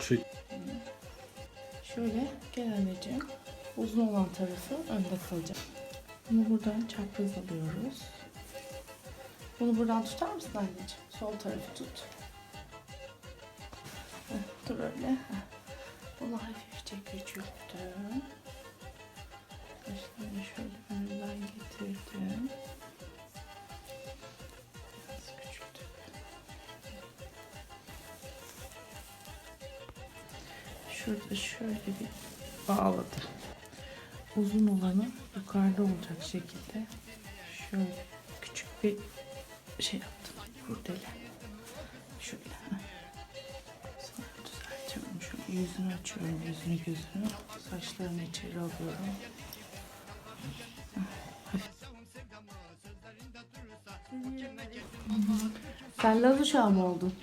Çek. Şöyle gel anneciğim. Uzun olan tarafı önde kalacak. Bunu buradan çapraz alıyoruz. Bunu buradan tutar mısın anneciğim? Sol tarafı tut. Heh, dur öyle. Heh. Bunu hafifçe küçülttüm. Şurada şöyle bir bağladım. Uzun olanı yukarıda olacak şekilde şöyle küçük bir şey yaptım. Kurdele. Şöyle. Sonra düzeltiyorum. Şöyle yüzünü açıyorum. Yüzünü gözünü. Saçlarını içeri alıyorum. Sen Laz uşağı mı oldun?